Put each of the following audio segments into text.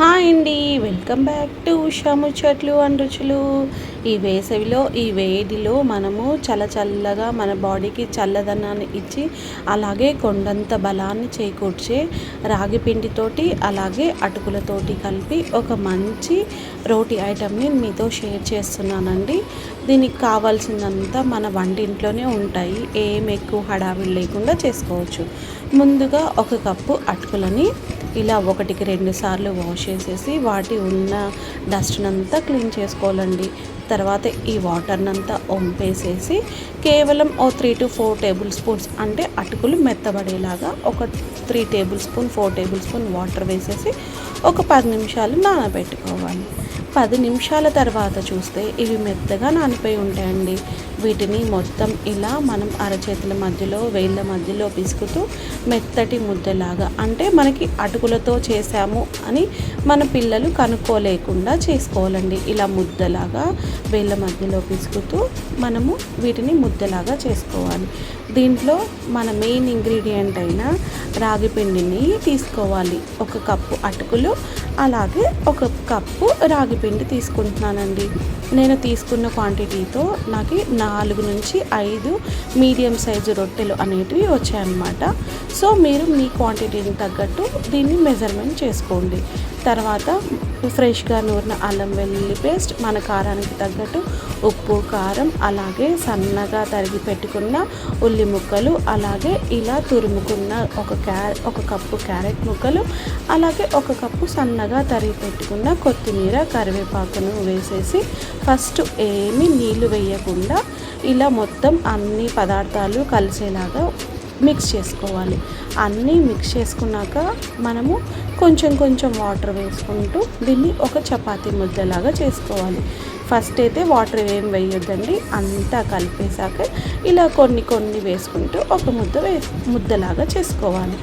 Hi అండి welcome back to Usha ముచ్చట్లు and రుచులు. ఈ వేసవిలో ఈ వేడిలో మనము చల్ల చల్లగా మన బాడీకి చల్లదనాన్ని ఇచ్చి అలాగే కొండంత బలాన్ని చేకూర్చే రాగి పిండితోటి అలాగే అటుకులతోటి కలిపి ఒక మంచి రోటి ఐటమ్ని మీతో షేర్ చేస్తున్నానండి. దీనికి కావాల్సిందంతా మన వంటింట్లోనే ఉంటాయి. ఏం ఎక్కువ హడావిడి లేకుండా చేసుకోవచ్చు. ముందుగా ఒక కప్పు అటుకులని ఇలా ఒకటికి రెండు సార్లు వాష్ చేసేసి వాటి ఉన్న డస్ట్నంతా క్లీన్ చేసుకోవాలండి. తర్వాత ఈ వాటర్నంతా వంపేసేసి కేవలం ఓ three to four table spoons అంటే అటుకులు మెత్తబడేలాగా ఒక three tablespoon four tablespoon water వేసేసి ఒక పది నిమిషాలు నానబెట్టుకోవాలి. పది నిమిషాల తర్వాత చూస్తే ఇవి మెత్తగా నానిపోయి ఉంటాయండి. వీటిని మొత్తం ఇలా మనం అరచేతుల మధ్యలో వేళ్ళ మధ్యలో పిసుకుతూ మెత్తటి ముద్దలాగా అంటే మనకి అటుకులతో చేసాము అని మన పిల్లలు కనుక్కోలేకుండా చేసుకోవాలండి. ఇలా ముద్దలాగా వేళ్ళ మధ్యలో పిసుకుతూ మనము వీటిని ముద్దలాగా చేసుకోవాలి. దీంట్లో మన మెయిన్ ఇంగ్రీడియంట్ అయిన రాగి పిండిని తీసుకోవాలి. ఒక కప్పు అటుకులు అలాగే ఒక కప్పు రాగి పిండి తీసుకుంటున్నానండి. నేను తీసుకున్న క్వాంటిటీతో నాకు నాలుగు నుంచి ఐదు మీడియం సైజు రొట్టెలు అనేటివి వచ్చాయన్నమాట. సో మీరు మీ క్వాంటిటీని తగ్గట్టు దీన్ని మెజర్మెంట్ చేసుకోండి. తర్వాత ఫ్రెష్గా నూరిన అల్లం వెల్లుల్లి పేస్ట్ మన కారానికి తగ్గట్టు ఉప్పు కారం అలాగే సన్నగా తరిగి పెట్టుకున్న ఉల్లి ముక్కలు అలాగే ఇలా తురుముకున్న ఒక క్యా ఒక కప్పు క్యారెట్ ముక్కలు అలాగే ఒక కప్పు సన్నగా తరిగి పెట్టుకున్న కొత్తిమీర కరివేపాకును వేసేసి ఫస్ట్ ఏమీ నీళ్ళు వేయకుండా ఇలా మొత్తం అన్ని పదార్థాలు కలిసేలాగా మిక్స్ చేసుకోవాలి. అన్నీ మిక్స్ చేసుకున్నాక మనము కొంచెం కొంచెం వాటర్ వేసుకుంటూ దీన్ని ఒక చపాతీ ముద్దలాగా చేసుకోవాలి. ఫస్ట్ అయితే వాటర్ ఏం వేయొద్దండి అంతా కలిపేశాక ఇలా కొన్ని కొన్ని వేసుకుంటూ ఒక ముద్ద వే ముద్దలాగా చేసుకోవాలి.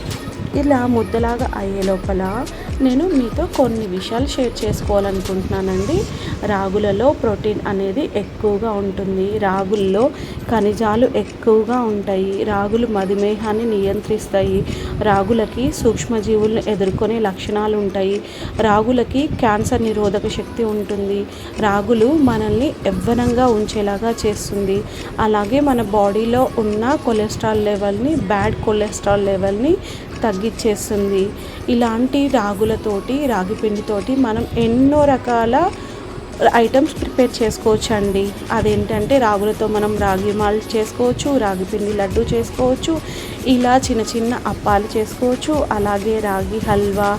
ఇలా ముద్దలాగా అయ్యే లోపల నేను మీతో కొన్ని విషయాలు షేర్ చేసుకోవాలనుకుంటున్నానండి. రాగులలో ప్రోటీన్ అనేది ఎక్కువగా ఉంటుంది. రాగుల్లో ఖనిజాలు ఎక్కువగా ఉంటాయి. రాగులు మధుమేహాన్ని నియంత్రిస్తాయి. రాగులకి సూక్ష్మజీవులను ఎదుర్కొనే లక్షణాలు ఉంటాయి. రాగులకి క్యాన్సర్ నిరోధక శక్తి ఉంటుంది. రాగులు మనల్ని ఎవ్వనంగా ఉంచేలాగా చేస్తుంది. అలాగే మన బాడీలో ఉన్న కొలెస్ట్రాల్ లెవెల్ని బ్యాడ్ కొలెస్ట్రాల్ లెవెల్ని తగ్గిచ్చేస్తుంది. ఇలాంటి రాగులతోటి రాగి పిండితోటి మనం ఎన్నో రకాల ఐటమ్స్ ప్రిపేర్ చేసుకోవచ్చు అండి అదేంటంటే రాగులతో మనం రాగి మాల్ చేసుకోవచ్చు రాగి పిండి లడ్డు చేసుకోవచ్చు ఇలా చిన్న చిన్న అప్పాలు చేసుకోవచ్చు అలాగే రాగి హల్వా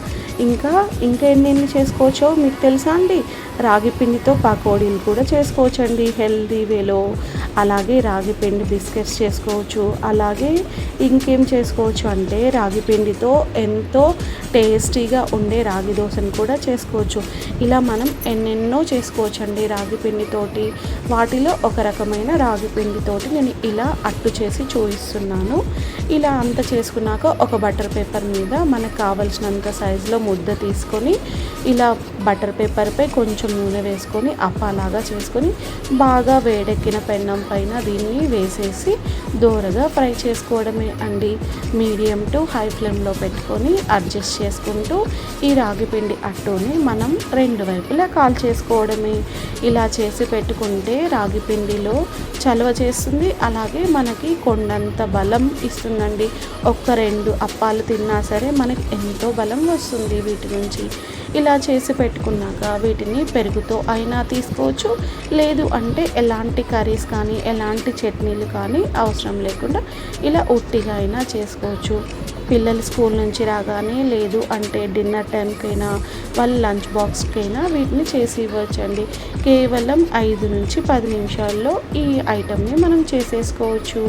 ఇంకా ఇంకా ఎన్నెన్ని చేసుకోవచ్చో మీకు తెలుసా అండి? రాగి పిండితో పకోడీలు కూడా చేసుకోవచ్చండి హెల్దీ వేలో. అలాగే రాగి పిండి బిస్కెట్స్ చేసుకోవచ్చు. అలాగే ఇంకేం చేసుకోవచ్చు అంటే రాగి పిండితో ఎంతో టేస్టీగా ఉండే రాగి దోశను కూడా చేసుకోవచ్చు. ఇలా మనం ఎన్నెన్నో చేసుకోవచ్చండి రాగి పిండితోటి. వాటిలో ఒక రకమైన రాగి పిండితోటి నేను ఇలా అట్టు చేసి చూపిస్తున్నాను. ఇలా అంత చేసుకున్నాక ఒక బటర్ పేపర్ మీద మనకు కావలసినంత సైజులో ముద్ద తీసుకొని ఇలా బటర్ పేపర్పై కొంచెం నూనె వేసుకొని అప్పాలాగా చేసుకొని బాగా వేడెక్కిన పెన్నం పైన దీన్ని వేసేసి దోరగా ఫ్రై చేసుకోవడమే అండి. మీడియం టు హై ఫ్లేమ్లో పెట్టుకొని అడ్జస్ట్ చేసుకుంటూ ఈ రాగిపిండి అట్టుని మనం రెండు వైపులా కాల్ చేసుకోవడమే. ఇలా చేసి పెట్టుకుంటే రాగి పిండిలో చలవ చేస్తుంది అలాగే మనకి కొండంత బలం ఇస్తుందండి. ఒక్క రెండు అప్పాలు తిన్నా సరే మనకి ఎంతో బలం వస్తుంది. వీటి నుంచి ఇలా చేసి పెట్టుకున్నాక వీటిని పెరుగుతో అయినా తీసుకోవచ్చు. లేదు అంటే ఎలాంటి కర్రీస్ కానీ ఎలాంటి చట్నీలు కానీ అవసరం లేకుండా ఇలా ఉట్టిగా అయినా చేసుకోవచ్చు. పిల్లలు స్కూల్ నుంచి రాగానే లేదు అంటే డిన్నర్ టైంకైనా వాళ్ళ లంచ్ బాక్స్కైనా వీటిని చేసి ఇవ్వచ్చండి. కేవలం ఐదు నుంచి పది నిమిషాల్లో ఈ ఐటమ్ని మనం చేసేసుకోవచ్చు.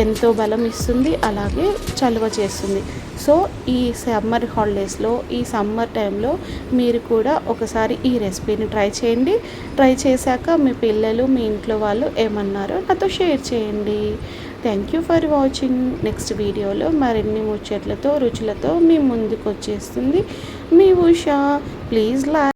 ఎంతో బలం ఇస్తుంది అలాగే చలువ చేస్తుంది. సో ఈ సమ్మర్ హాలిడేస్లో ఈ సమ్మర్ టైంలో మీరు కూడా ఒకసారి ఈ రెసిపీని ట్రై చేయండి. ట్రై చేశాక మీ పిల్లలు మీ ఇంట్లో వాళ్ళు ఏమన్నారో నాతో షేర్ చేయండి. Thank you for watching. Next వీడియోలో మరిన్ని ముచ్చట్లతో రుచులతో మీ ముందుకు వచ్చేస్తుంది మీ ఉషా. ప్లీజ్ లా